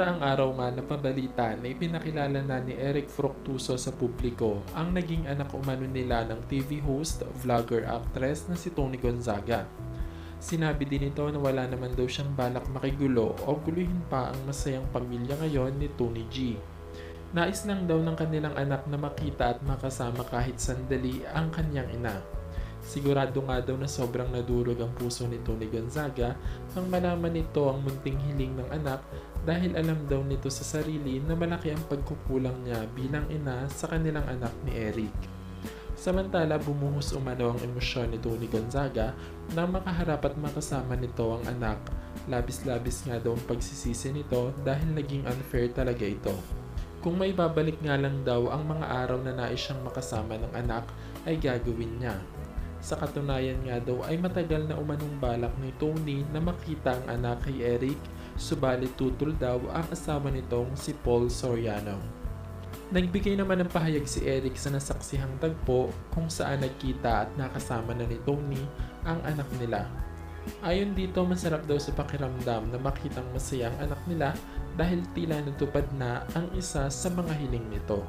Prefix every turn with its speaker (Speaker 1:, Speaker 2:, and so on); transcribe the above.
Speaker 1: nakaraang araw nga na pabalita na ipinakilala na ni Eric Fructuso sa publiko ang naging anak umano nila ng TV host, vlogger, actress na si Tony Gonzaga. Sinabi din ito na wala naman daw siyang balak makigulo o guluhin pa ang masayang pamilya ngayon ni Tony G. Nais lang daw ng kanilang anak na makita at makasama kahit sandali ang kanyang ina. Sigurado nga daw na sobrang nadurog ang puso ni Tony Gonzaga nang malaman nito ang munting hiling ng anak dahil alam daw nito sa sarili na malaki ang pagkukulang niya bilang ina sa kanilang anak ni Eric. Samantala, bumuhos umano ang emosyon ni Tony Gonzaga nang makaharap at makasama nito ang anak. Labis-labis nga daw ang pagsisisi nito dahil naging unfair talaga ito. Kung may babalik nga lang daw ang mga araw na nais siyang makasama ng anak ay gagawin niya. Sa katunayan nga daw ay matagal na umanong balak ni Tony na makita ang anak kay Eric, subalit tutol daw ang asawa nitong si Paul Soriano. Nagbigay naman ng pahayag si Eric sa nasaksihang tagpo kung saan nagkita at nakasama na ni Tony ang anak nila. Ayon dito, masarap daw sa pakiramdam na makitang masaya ang anak nila dahil tila natupad na ang isa sa mga hiling nito.